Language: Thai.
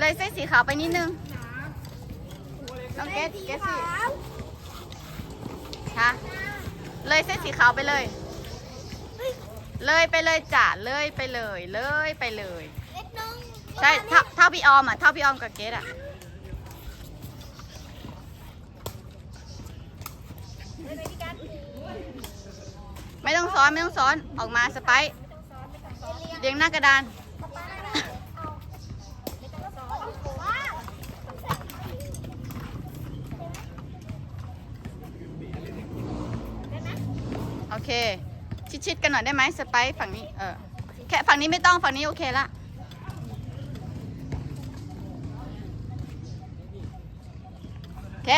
เลยเส้นสีขาวไปนิดนึงน้องเกสเกสสิฮะเลยเส้นสีขาวไปเลย เลยไปเลยจ้ะเลยไปเลย เลยไปเลย ใช่เท่าเท่าพี่ออมอะเท่าพี่ออมกับเกสอะไม่ต้องซ้อนไม่ต้องซ้อนออกมาสไปเรียงหน้ากระดาน โอเค ชิดๆกันหน่อยได้ไหมสไปซ์ฝั่งนี้ เออ แค่ฝั่งนี้ไม่ต้องฝั่งนี้โอเคละโอเค